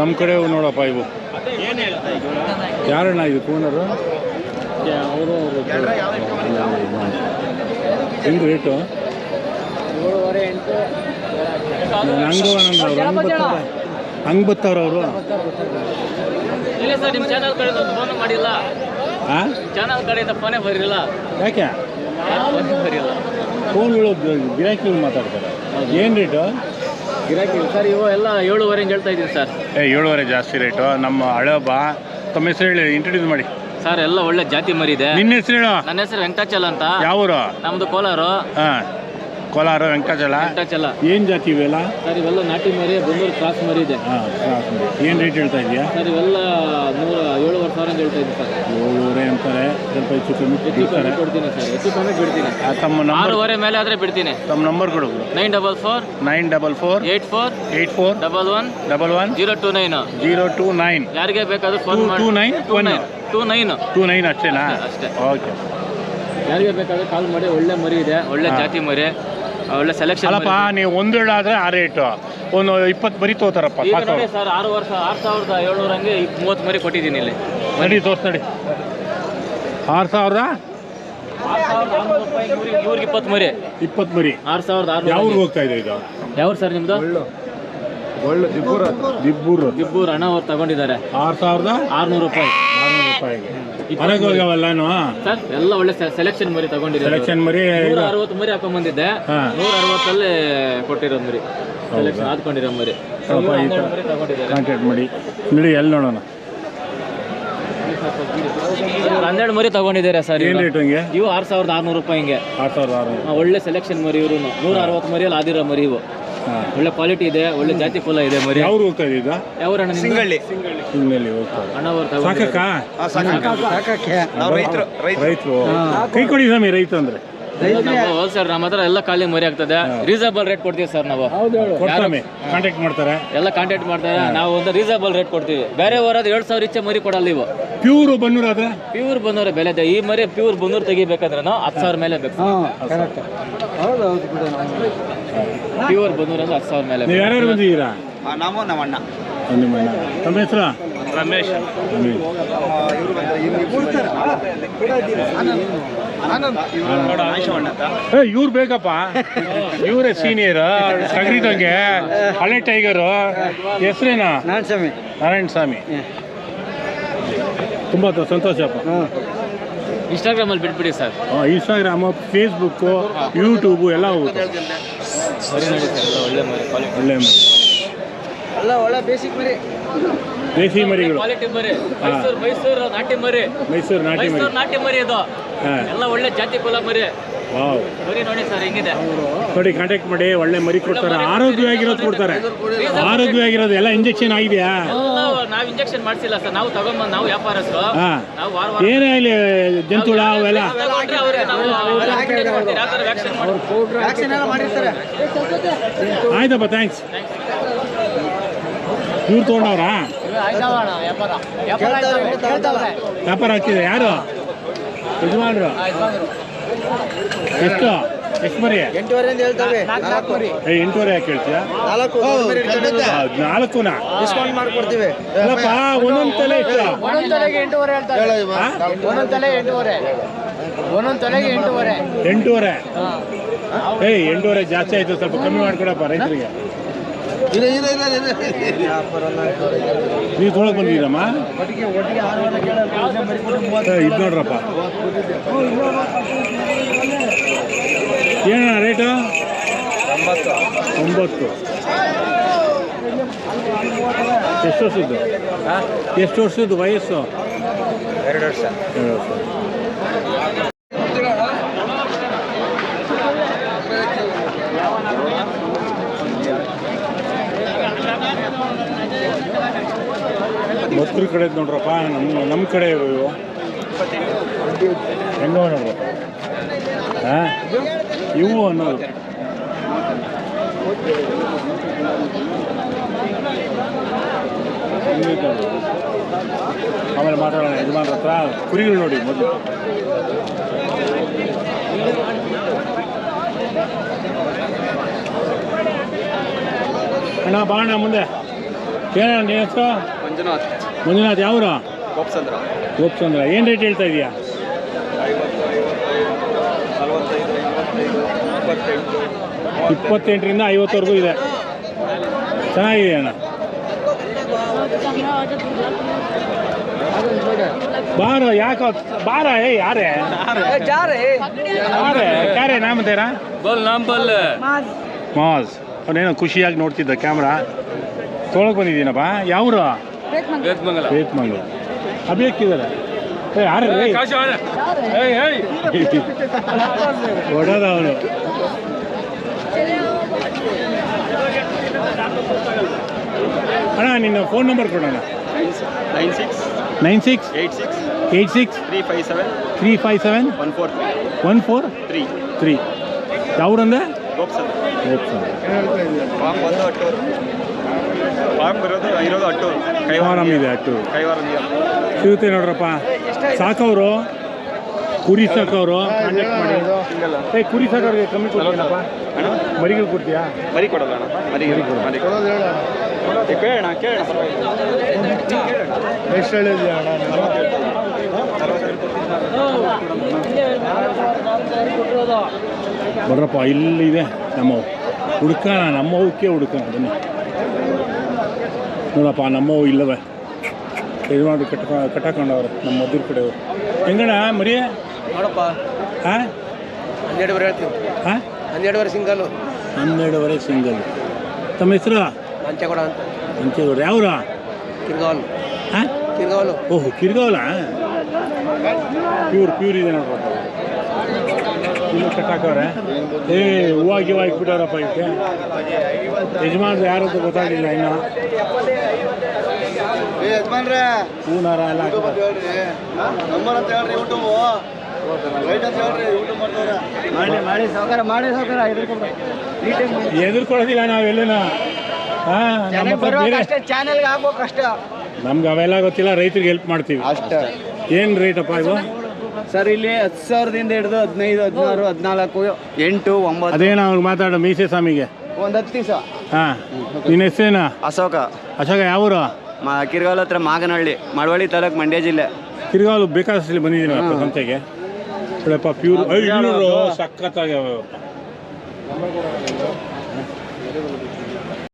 ನಮ್ಮ ಕಡೆ ನೋಡಪ್ಪ ಇವು. ಯಾರಣ್ಣ ಇದು ಕೂನರು ಅವರು ಹೆಂಗೆ ರೇಟು ಹಂಗೆ ಹಂಗೆ ಬತ್ತವ್ರ ಅವರು? ಇಲ್ಲ ಸರ್ ನಿಮ್ಮ ಚಾನಲ್ ಕಡೆಯಿಂದ ಫೋನ್ ಮಾಡಿಲ್ಲ. ಹಾಂ ಯಾಕೆ? ಫೋನ್ ಗಿರಾಕಿಗಳು ಮಾತಾಡ್ತಾರೆ. ಏನು ರೇಟು ಗಿರಾಕಿ. ಸರ್ ಇವು ಎಲ್ಲ ಏಳುವರೆ ಹೇಳ್ತಾ ಇದ್ದೀವಿ ಸರ್. ಏ ಏಳುವರೆ ಜಾಸ್ತಿ ರೇಟು ನಮ್ಮ ಹಳೆ ಬಾ ತಮ್ಮ ಹೆಸರು ಹೇಳಿ ಇಂಟ್ರೊಡ್ಯೂಸ್ ಮಾಡಿ. ಸರ್ ಎಲ್ಲ ಒಳ್ಳೆ ಜಾತಿ ಮರಿ ಇದೆ. ನಿನ್ನ ಹೆಸರು ಹೇಳು. ನನ್ನ ಹೆಸರು ವೆಂಕಟಾಚಲ ಅಂತ. ಯಾವೂರು ನಮ್ದು ಕೋಲಾರು. ಹಾಂ. ಕೋಲಾರ ವೆಂಕಟಾಚಲ ವೆಂಕಟಾಚಲ ಏನು ಜಾತಿ ಇವೆಲ್ಲ? ಸರ್ ಇವೆಲ್ಲ ನಾಟಿ ಮರಿ ಬಂದೂರು ಕ್ರಾಸ್ ಮರಿ ಇದೆ. ಹಾಂ ಏನು ರೇಟ್ ಹೇಳ್ತಾ ಇದೆಯಾ ಸರ್ ಇವೆಲ್ಲ ನೂರ ಏಳುವರೆ ಸಾವಿರ ಅಂತ ಹೇಳ್ತಾ ಇದ್ದೀನಿ ಸರ್. ಏಳುವರೆ ಅಂತಾರೆ. ಸ್ವಲ್ಪ ಹೆಚ್ಚು ಕಮ್ಮಿ ಬಿಡ್ತಾರೆ. ಕೊಡ್ತೀನಿ ಸರ್. ಹೆಚ್ಚು ಕಮ್ಮಿ ಬಿಡ್ತೀನಿ. ಆ, ತಮ್ಮ ನಂಬರ್ ಆರೂವರೆ ಮೇಲೆ ಆದರೆ ಬಿಡ್ತೀನಿ. ತಮ್ಮ ನಂಬರ್ ಕೊಡು nine double four nine double four eight four eight four double one double one zero two nine. Zero two nine. ಯಾರಿಗೆ ಬೇಕಾದ್ರೂ ಫೋನ್ Two- ಮಾಡಿ two nine? Two One? Nine two nine. Two nine ಅಷ್ಟೇನಾ? ಅಷ್ಟೇ okay. ಯಾರಿಗೆ ಬೇಕಾದ್ರೆ ಕಾಲ್ ಮಾಡಿ. ಒಳ್ಳೆ ಮರಿ ಇದೆ. ಒಳ್ಳೆ ಹಾ. ಜಾತಿ ಮರಿ. ಒಳ್ಳೆ ಸೆಲೆಕ್ಷನ್ ಅಲ್ಲಪ್ಪ ನೀವು ಒಂದು ಆದ್ರೆ ಆ ರೇಟು ಒಂದು ಇಪ್ಪತ್ತು ಮರಿ ತೋತಾರಪ್ಪ ಸರ್ ಆರು ವರ್ಷ ಆರು ಸಾವಿರದ ಏಳ್ನೂರ ಹಂಗೆ ಮೂವತ್ತು ಮರಿ ಕೊಟ್ಟಿದ್ದೀನಿ ಇಲ್ಲಿ. ನಡಿ ತೋರ್ಸ್ ನಡಿ. ಆರು ಸಾವಿರದ? ಆರು ಇವ್ರಿಗೆ ಇಪ್ಪತ್ತು ಮರಿ. ಇಪ್ಪತ್ತು ಮರಿ. ಆರು ಸಾವಿರದ ಯಾವ ಆರುನೂರು ಹೋಗ್ತಾ ಇದೆ ಇದು? ಯಾವ ಸರ್ ನಿಮ್ದು? ದಿಬ್ಬೂರು. ದಿಬ್ಬೂರು. ದಿಬ್ಬೂರು ಹಣ ಅವ್ರು ತಗೊಂಡಿದ್ದಾರೆ. ಆರು ಸಾವಿರದ? ಆರುನೂರು ರೂಪಾಯಿ. ಆರುನೂರು ರೂಪಾಯಿಗೆ. ಸರ್ ಎಲ್ಲ ಒಳ್ಳೆ ಸೆಲೆಕ್ಷನ್ ಮರಿ ತಗೊಂಡಿದ್ದೆ ಸೆಲೆಕ್ಷನ್ ಮರಿ ನೂರ ಅರವತ್ತು ಮರಿ ಹಾಕೊಂಡ್ ಬಂದಿದ್ದೆ. ನೂರ ಅರವತ್ತಲ್ಲಿ ಕೊಟ್ಟಿರೋದು ಮರಿ. ಸೆಲೆಕ್ಷನ್ ಆದ್ಕೊಂಡಿರೋ ಮರಿ. ಕಾಂಟ್ಯಾಕ್ಟ್ ಮಾಡಿ. ನಡಿ ಎಲ್ಲಿ ನೋಡೋಣ? ಹನ್ನೆರಡು ಮರಿ ತಗೊಂಡಿದ್ದಾರೆ ಸರ್ ಇವು ಆರ್ ಸಾವಿರದ ಆರ್ನೂರು ರೂಪಾಯಿ ಹಿಂಗೆ. ಒಳ್ಳೆ ಸೆಲೆಕ್ಷನ್ ಮರಿ ಇವರು ನೂರ ಅರವತ್ತು ಮರಿಯಲ್ಲಿ ಆದಿರೋ ಮರಿ ಇವು. ಒಳ್ಳೆ ಕ್ವಾಲಿಟಿ ಇದೆ ಒಳ್ಳೆ ಜಾತಿ ಫುಲ್ ಇದೆ ಮರಿ. ಯಾವ್ರು ಹೋಗ್ತಾ ಇದೆ ಈಗ ಸಿಂಗಳ್ಳಿ. ಸಿಂಗಳ್ಳಿ. ಹಿಂಗಲ್ಲಿ ಹೋಗ್ತಾ ಅಣ್ಣವ್ರು ಸಾಕಕ್ಕ? ರೈತರು ಕೈ ಕೊಡಿ ಸ್ವಾಮಿ ರೈತ ಅಂದ್ರೆ. ಹೌದು ಸರ್ ನಮ್ಮ ಹತ್ರ ಎಲ್ಲ ಖಾಲಿ ಮರಿ ಆಗ್ತದೆ. ರೀಸನಬಲ್ ರೇಟ್ ಕೊಡ್ತೀವಿ ಸರ್ ನಾವು. ಕಾಂಟ್ಯಾಕ್ಟ್ ಮಾಡ್ತಾರೆ. ಎಲ್ಲ ಕಾಂಟ್ಯಾಕ್ಟ್ ಮಾಡ್ತಾರೆ. ನಾವು ಒಂದು ರೀಸನಬಲ್ ರೇಟ್ ಕೊಡ್ತೀವಿ. ಬೇರೆ ಊರಾದ ಎರಡು ಸಾವಿರ ಇಚ್ಚೆ ಮರಿ ಕೊಡಲ್ಲ ಇವು ಪ್ಯೂರ್ ಬನ್ನೂರ ಆದ್ರೆ ಪ್ಯೂರ್ ಬನ್ನೂರ ಬೆಲೆ ಇದೆ. ಈ ಮರಿ ಪ್ಯೂರ್ ಬನ್ನೂರ್ ತೆಗಿಬೇಕಂದ್ರೆ ನಾವು ಹತ್ತು ಸಾವಿರ ಮೇಲೆ ಬೇಕು. ಪ್ಯೂರ್ ಬಂದೂರ ಅಂದ್ರೆ ಹತ್ತು ಸಾವಿರ ಮೇಲೆ ನೀವು ಯಾರ್ಯಾರು ಬಂದಿದ್ದೀರಾ? ನಾವು ನಮ್ಮ ಅಣ್ಣ ನಿಮ್ಮ ಅಣ್ಣ ತಮ್ಮ ಹೆಸರು ರಮೇಶ್ ಇವ್ರು ಬೇಕಪ್ಪ. ಇವರೇ ಸೀನಿಯರ್ ಸಗ್ರಿದಂಗೆ ಹಳೆ ಟೈಗರು ಹೆಸರೇನಾ? ಸ್ವಾಮಿ. ನಾರಾಯಣ ಸ್ವಾಮಿ. ತುಂಬ ಸಂತೋಷಪ್ಪ ಇನ್ಸ್ಟಾಗ್ರಾಮಲ್ಲಿ ಬಿಟ್ಬಿಡಿ ಸರ್. ಇನ್ಸ್ಟಾಗ್ರಾಮ್ ಫೇಸ್ಬುಕ್ಕು ಯೂಟ್ಯೂಬು ಎಲ್ಲ ಹೋಗುತ್ತೆ. ಒಳ್ಳೆ ಮರಿ ಕ್ವಾಲಿಟಿ ಒಳ್ಳೆ ಮರಿ. ಅಲ್ಲ ಒಳ್ಳೆ ಬೇಸಿಕ್ ಮರಿ. ದೇಸಿ ಮರಿಗಳು. ಕ್ವಾಲಿಟಿ ಮರಿ. ಮೈಸೂರು ಮೈಸೂರು ನಾಟಿ ಮರಿ. ಮೈಸೂರು ನಾಟಿ ಮರಿ. ಅದು ನಾಟಿ ಮರಿ ಹಾಂ ಎಲ್ಲ ಒಳ್ಳೆ ಜಾತಿ ಕುಲ ಮರಿ ವಾವ್. ಮರಿ ನೋಡಿ ಸರ್ ಹೆಂಗಿದೆ? ನೋಡಿ ಕಾಂಟ್ಯಾಕ್ಟ್ ಮಾಡಿ ಒಳ್ಳೆ ಮರಿ ಕೊಡ್ತಾರೆ. ಆರೋಗ್ಯವಾಗಿರೋದು ಕೊಡ್ತಾರೆ. ಆರೋಗ್ಯವಾಗಿರೋದು ಎಲ್ಲ ಇಂಜೆಕ್ಷನ್ ಆಗಿದೆಯಾ? ನಾವು ಇಂಜೆಕ್ಷನ್ ಮಾಡಿಸಿಲ್ಲ ಸರ್. ನಾವು ತಗೊಂಬಂದು ನಾವು ವ್ಯಾಪಾರಸ್ಥರು. ಹಾಂ. ನಾವು ವಾರ ವಾರ ಏನೇ ಆಗಲಿ ಜಂತುಳ ಅವೆಲ್ಲ. ಆಯ್ತಪ್ಪ ಥ್ಯಾಂಕ್ಸ್ ಇವ್ರು ತೊಗೊಂಡವ್ರಾ? ವ್ಯಾಪಾರ ಆಗ್ತಿದೆ ಯಾರು? ಯಜಮಾನ್ರು. ಎಷ್ಟು? ಎಷ್ಟು ಮರಿ? ಎಂಟುವರೆಯಿಂದ ಹೇಳ್ತೇವೆ. ನಾಲ್ಕು ಮರಿ. ಏ ಎಂಟೂವರೆ ಯಾಕೆ ಹೇಳ್ತೀಯಾ? ನಾಲ್ಕು. ಮರಿ ಹಿಡ್ಕೊಂಡಿದ್ದು. ಆ, ನಾಲ್ಕುನಾ? ಡಿಸ್ಕೌಂಟ್ ಮಾಡ್ಕೊಡ್ತೀವಿ. ಅಲ್ಲಪ್ಪ ಒಂದೊಂದು ತಲೆ ಒಂದೊಂದು ತಲೆಗೆ ಎಂಟೂವರೆ ಹೇಳ್ತಾರೆ. ಆ? ಒಂದೊಂದು ತಲೆ ಎಂಟೂವರೆ. ಒಂದೊಂದು ತಲೆಗೆ ಎಂಟೂವರೆ. ಎಂಟೂವರೆ? ಏಯ್ ಎಂಟೂವರೆ ಜಾಸ್ತಿ ಆಯ್ತು ಸ್ವಲ್ಪ ಕಮ್ಮಿ ಮಾಡ್ಕೊಡಪ್ಪ ರೈತರಿಗೆ. ನೀವು ತೊಳಕ್ ಬಂದಿದ್ದೀರಮ್ಮ? ಇದು ನೋಡ್ರಪ್ಪ. ಏನಣ್ಣ ರೇಟು ಒಂಬತ್ತು. ಎಷ್ಟು ವರ್ಷದ್ದು? ಎಷ್ಟು ವರ್ಷದ್ದು ವಯಸ್ಸು? ಎರಡು ವರ್ಷ. ಎರಡು ವರ್ಷ. ಮಕ್ಕಳ ಕಡೆ ನೋಡ್ರಪ್ಪ, ನಮ್ಮ ನಮ್ಮ ಕಡೆ ಇವು ಹೆಂಗೋ ನೋಡ್ರಪ್ಪ? ಹಾಂ ಇವು ಅನ್ನೋದು? ಆಮೇಲೆ ಮಾತಾಡೋಣ, ಯಜಮಾನ್ರ ಹತ್ರ ಕುರಿಗಳು ನೋಡಿ ಮೊದಲು. ಅಣ್ಣ, ಬಾ ಅಣ್ಣ ಮುಂದೆ. ಏನಣ್ಣ ನಿನ್ನ ಹೆಸರು? ಮಂಜುನಾಥ್. ಮಂಜುನಾಥ್ ಯಾವ ಗೋಪ್ಸಂದ್ರ ಗೋಪಚಂದ್ರ. ಏನು ರೇಟ್ ಹೇಳ್ತಾ ಇದೀಯಾ? ಇಪ್ಪತ್ತೆಂಟರಿಂದ ಐವತ್ತವರೆಗೂ ಇದೆ. ಚೆನ್ನಾಗಿದೆ ಅಣ್ಣ. ಬಾರ ಯಾಕ ಬಾರ ಏ ಯಾರೇ? ಯಾರೇ? ನಾಮ ತೇರಾ ಬಲ್ ನಾಮ್ ಬಲ್. ಮಾಸ್ ಅವನೇನೋ ಖುಷಿಯಾಗಿ ನೋಡ್ತಿದ್ದ ಕ್ಯಾಮ್ರಾ ತೊಗೊಳಕ್ ಬಂದಿದ್ದೀನಪ್ಪ. ಯಾವ್ರು? ಅಭಿಯಕ್ಕಿದ್ದಾರೆ. ಏ ಯಾರೇ? ಹೊಡೋದ ಅವನು ಅಣ್ಣ ನಿನ್ನ ಫೋನ್ ನಂಬರ್ ಕೊಡೋಣ. Nine six nine six eight six eight six three five seven three five seven one four three one four three. Three ಯಾವ್ರಂದೆ farm ಬಂದು ಅಟ್ಟೂರು. ಫಾರ್ಮ್ ಬರೋದು ಇರೋದು ಅಟ್ಟೂರು. ಆರಾಮ್ ಇದೆ ಅಟ್ಟು ಕೈವಾರ ಸಿಗುತ್ತೆ ನೋಡ್ರಪ್ಪ. ಸಾಕವರು ಕುರಿ ಸಾಕವರು. ಏ ಕುರಿ ಸಾಕೋರಿಗೆ ಕಮ್ಮಿ ಕೊಡ್ತೀನಪ್ಪ ಮರಿಗಳು ಕೊಡ್ತೀಯಾ? ಮರಿ ಕೊಡಲ್ಲ ಅಣ್ಣ. ಮರಿ ಮರಿ ಏ, ಕೇಳೋಣ ಕೇಳೋಣ ಪರವಾಗಿಲ್ಲ. ಎಷ್ಟು ಹೇಳಿದ್ಯಾ ಬರ್ರಪ್ಪ ಇಲ್ಲಿದೆ ನಮ್ಮವು ಹುಡ್ಕೋಣ ನಮ್ಮವಕ್ಕೆ ಹುಡ್ಕೋಣ ಬನ್ನಿ. ನೋಡಪ್ಪ ನಮ್ಮವು ಇಲ್ಲವೇ ಇದು ಮಾಡಿ ಕಟ್ಟ ಕಟ್ಟಾಕೊಂಡವ್ರು ನಮ್ಮ ಮದ್ದೂರು ಕಡೆಯವರು. ಹೆಂಗಣ ಮರಿ? ನೋಡಪ್ಪ. ಹಾಂ? ಹನ್ನೆರಡುವರೆ ಹೇಳ್ತೀವಿ. ಹಾಂ? ಹನ್ನೆರಡುವರೆ ಸಿಂಗಲ್ಲು ಹನ್ನೆರಡುವರೆ ಸಿಂಗಲ್. ತಮ್ಮ ಹೆಸರು? ಮಂಚೇಗೌಡ ಅಂತ. ಮಂಚೇಗೌಡ ಯಾವ್ರ? ಕಿರ್ಗಾವಲು. ಹಾಂ? ಕಿರ್ಗಾವಲು. ಓಹ್ ಕಿರ್ಗಾವಲ? ಪ್ಯೂರ್ ಪ್ಯೂರ್ ಇದೆ ನೋಡ್ರಪ್ಪ. ಇನ್ನು ಕಟ್ಟಾಕವ್ರೆ ಏ ಹೂವು ಗಿವ ಇಕ್ಬಿಟ್ಟವ್ರಪ್ಪ ಇದಕ್ಕೆ ಯಜಮಾನ್ರು ಯಾರು ಅಂತ ಗೊತ್ತಾಗಲಿಲ್ಲ ಇನ್ನು. ಏ ಯಜಮಾನ್ರೆ. ಹೂನಾರ ಎಲ್ಲ ಮಾಡಿ ಮಾಡಿ ಸಾವುಕಾರ ಮಾಡಿ ಸಾವುಕಾರ ಎದುರ್ಕೊಳ್ಳೋದಿಲ್ಲ ನಾವೆಲ್ಲನ? ಚಾನೆಲ್ಗೆ ಹಾಕ್ಬೇಕು ಅಷ್ಟೇ ನಮ್ಗೆ ಅವೆಲ್ಲ ಗೊತ್ತಿಲ್ಲ ರೈತರಿಗೆ ಹೆಲ್ಪ್ ಮಾಡ್ತೀವಿ. ಅಷ್ಟೇ. ಏನು ರೇಟಪ್ಪ ಇವು ಸರ್ ಇಲ್ಲಿ ಹತ್ತು ಸಾವಿರದಿಂದ ಹಿಡಿದು ಹದಿನೈದು ಹದಿನಾರು ಹದಿನಾಲ್ಕು ಎಂಟು ಒಂಬತ್ತು. ಅದೇನ ಅವ್ರು ಮಾತಾಡೋ ಮೀಸೆ ಸ್ವಾಮಿಗೆ. ಒಂದು ಹತ್ತು ದಿವಸ. ಹಾಂ. ನಿನ್ನ ಹೆಸರೇನ? ಅಶೋಕ. ಅಶೋಕ ಯಾವೂರು ಮಾ ಕಿರ್ಗಾಲ್ ಹತ್ರ ಮಾಗನಹಳ್ಳಿ ಮಳವಳ್ಳಿ ತಾಲೂಕು ಮಂಡ್ಯ ಜಿಲ್ಲೆ. ತಿರ್ಗಾಲು ಬೇಕಾದಷ್ಟು ಬಂದಿದ್ದೀನಿ ಅಪ್ಪ ಸಂತೆಗೆ ಪ್ಯೂರ್ ಐನೂರು ಸಖತ್ತಾಗ್ಯಾವ